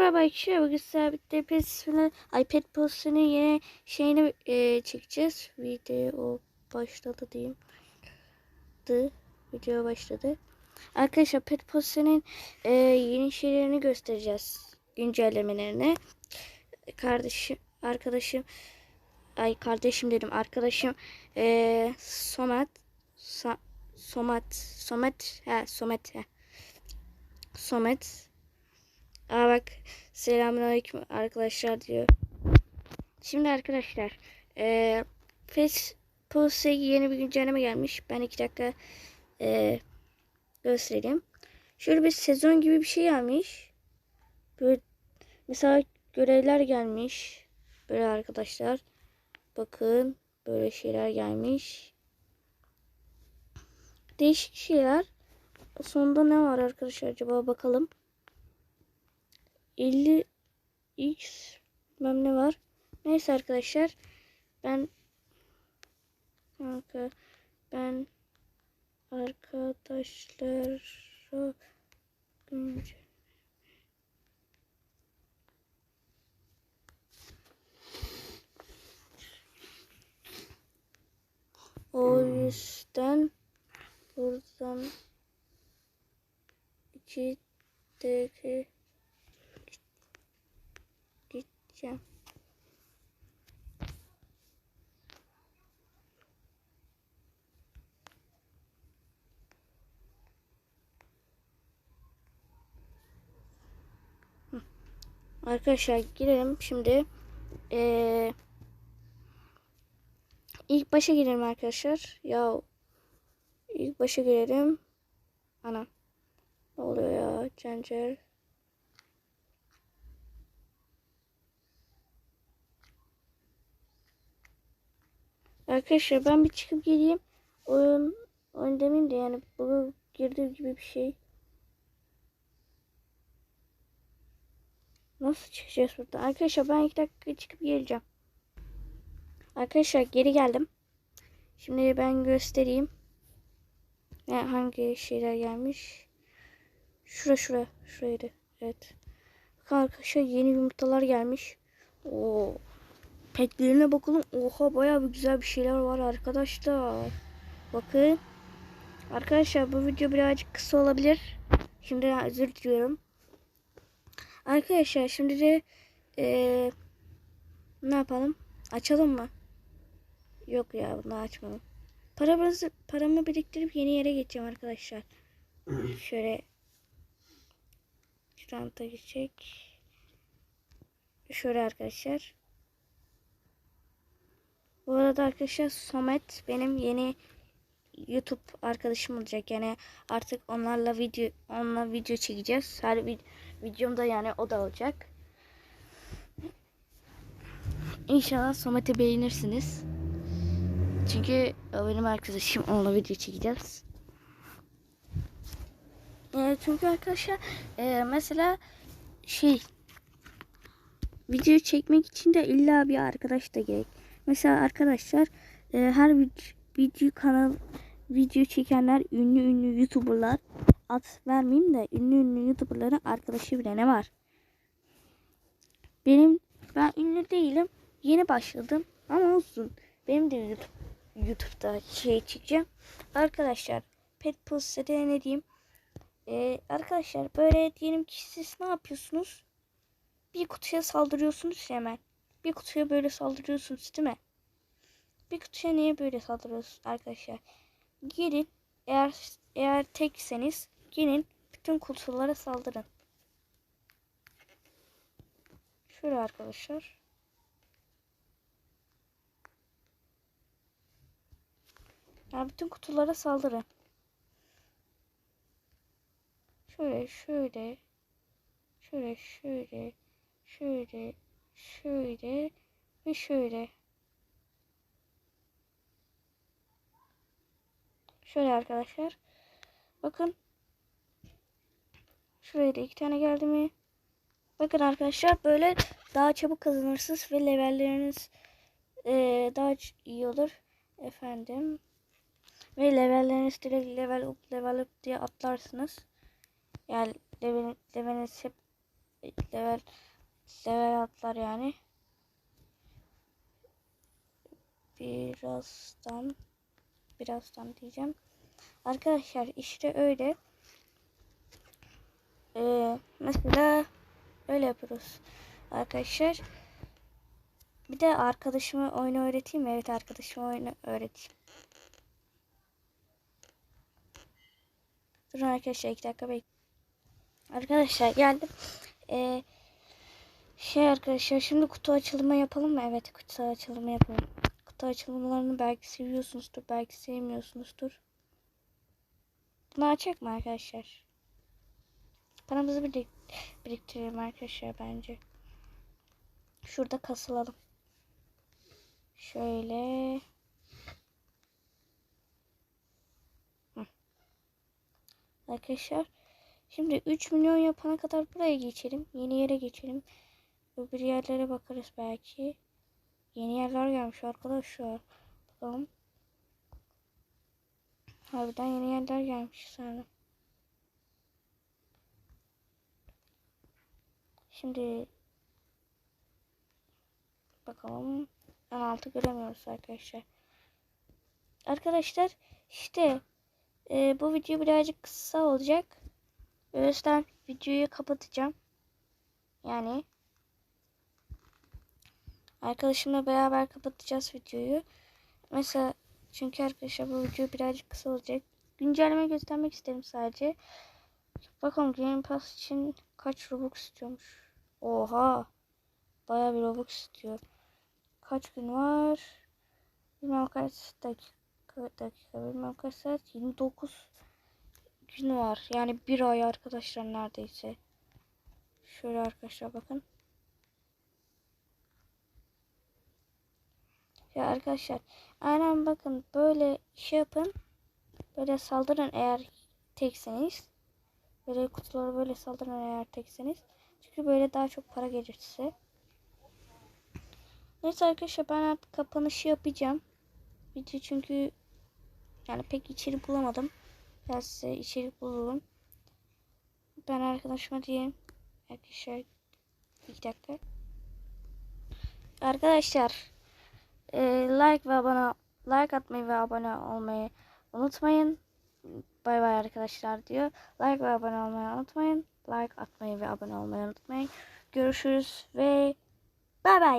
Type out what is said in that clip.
Merhaba arkadaşlar. Bugün sabit pesini, iPad postunu yeni şeyini e, çekeceğiz. Video başladı diyeyim. Dı, video başladı. Arkadaşlar pet postunun e, yeni şeylerini göstereceğiz. Güncellemelerini. Kardeşim, arkadaşım ay kardeşim dedim. Arkadaşım e, Somat Somat Somet ha Somet ha. Somet Aa bak selamünaleyküm arkadaşlar diyor. Şimdi arkadaşlar e, Facebook'a yeni bir güncelleme gelmiş. Ben iki dakika e, göstereyim. Şöyle bir sezon gibi bir şey gelmiş. Böyle mesela görevler gelmiş. Böyle arkadaşlar. Bakın böyle şeyler gelmiş. Değişik şeyler. Sonunda ne var arkadaşlar acaba bakalım. 50x bilmem ne var. Neyse arkadaşlar ben kanka ben arkadaşlara O yüzden buradan 2'deki gideceğim. Arkadaşlar girelim şimdi. Ee, ilk başa girelim arkadaşlar. Ya ilk başa girelim. Ana. Ne oluyor ya? Cencer. Arkadaşlar ben bir çıkıp geleyim. Oyun, oyun demeyeyim de yani bu girdiğim gibi bir şey. Nasıl çıkacağız burada? Arkadaşlar ben iki dakika çıkıp geleceğim. Arkadaşlar geri geldim. Şimdi ben göstereyim. Ne hangi şeyler gelmiş? Şura şura şuraydı. Evet. Bakın arkadaşlar yeni yumurtalar gelmiş. Oo. Petlerine bakalım. Oha bayağı bir güzel bir şeyler var arkadaşlar. Bakın. Arkadaşlar bu video birazcık kısa olabilir. Şimdi özür diliyorum. Arkadaşlar şimdi de ee, ne yapalım? Açalım mı? Yok ya bunu açmalım. Paramızı, paramı biriktirip yeni yere geçeceğim arkadaşlar. Şöyle da geçecek. Şöyle arkadaşlar. Bu arada arkadaşlar Somet benim yeni YouTube arkadaşım olacak. Yani artık onlarla video onunla video çekeceğiz. Her vid videomda yani o da olacak. İnşallah Somet'i beğenirsiniz. Çünkü o benim arkadaşım onunla video çekeceğiz. E, çünkü arkadaşlar e, mesela şey video çekmek için de illa bir arkadaş da gerek. Mesela arkadaşlar e, her video, kanal video çekenler ünlü ünlü youtuberlar at vermeyeyim de ünlü ünlü youtuberların arkadaşı bile ne var? Benim ben ünlü değilim. Yeni başladım ama olsun. Benim de YouTube YouTube'da şey çekeceğim. Arkadaşlar Pet Pulse'de ne diyeyim? Ee, arkadaşlar böyle diyelim ki siz ne yapıyorsunuz? Bir kutuya saldırıyorsunuz hemen. Bir kutuya böyle saldırıyorsunuz değil mi? Bir kutuya niye böyle saldırıyorsunuz arkadaşlar? Gelin eğer eğer tekseniz gelin bütün kutulara saldırın. Şöyle arkadaşlar. Ya bütün kutulara saldırın. Şöyle şöyle şöyle şöyle şöyle şöyle ve şöyle. Şöyle arkadaşlar. Bakın. Şuraya da iki tane geldi mi? Bakın arkadaşlar böyle daha çabuk kazanırsınız ve levelleriniz ee, daha iyi olur. Efendim. Ve levelleriniz direkt level up level up diye atlarsınız. Yani level, leveliniz hep level level atlar yani. Birazdan birazdan diyeceğim. Arkadaşlar işte öyle. Ee, mesela öyle yapıyoruz. Arkadaşlar bir de arkadaşıma oyunu öğreteyim? Evet arkadaşıma oyunu öğreteyim. Durun arkadaşlar iki dakika bekleyin. Arkadaşlar geldim. Ee, şey arkadaşlar şimdi kutu açılımı yapalım mı? Evet kutu açılımı yapalım. Kutu açılımlarını belki seviyorsunuzdur belki sevmiyorsunuzdur. Bunu açacak mı arkadaşlar? Paramızı birik biriktirelim arkadaşlar bence. Şurada kasılalım. Şöyle. Hı. Arkadaşlar. Şimdi 3 milyon yapana kadar buraya geçelim. Yeni yere geçelim. Öbür yerlere bakarız belki. Yeni yerler gelmiş arkadaşlar. Bakalım. Harbiden yeni yerler gelmiş sana. Şimdi bakalım. 16 göremiyoruz arkadaşlar. Arkadaşlar işte e, bu video birazcık kısa olacak. O yüzden videoyu kapatacağım. Yani arkadaşımla beraber kapatacağız videoyu. Mesela çünkü arkadaşlar bu video birazcık kısa olacak. Güncelleme göstermek isterim sadece. Bakalım Game Pass için kaç Robux istiyormuş. Oha. Bayağı bir Robux istiyor. Kaç gün var? Bilmem kaç dakika, dakika bilmem kaç saat. 29 gün var. Yani bir ay arkadaşlar neredeyse. Şöyle arkadaşlar bakın. Ya arkadaşlar aynen bakın böyle şey yapın. Böyle saldırın eğer tekseniz. Böyle kutulara böyle saldırın eğer tekseniz. Çünkü böyle daha çok para gelir size. Neyse arkadaşlar ben artık kapanışı yapacağım. Video çünkü yani pek içerik bulamadım. Biraz size içerik bulurum. Ben arkadaşıma diyeyim. Arkadaşlar bir dakika. Arkadaşlar e, like ve abone like atmayı ve abone olmayı unutmayın. Bay bay arkadaşlar diyor. Like ve abone olmayı unutmayın. Like atmayı ve abone olmayı unutmayın. Görüşürüz ve bay bay.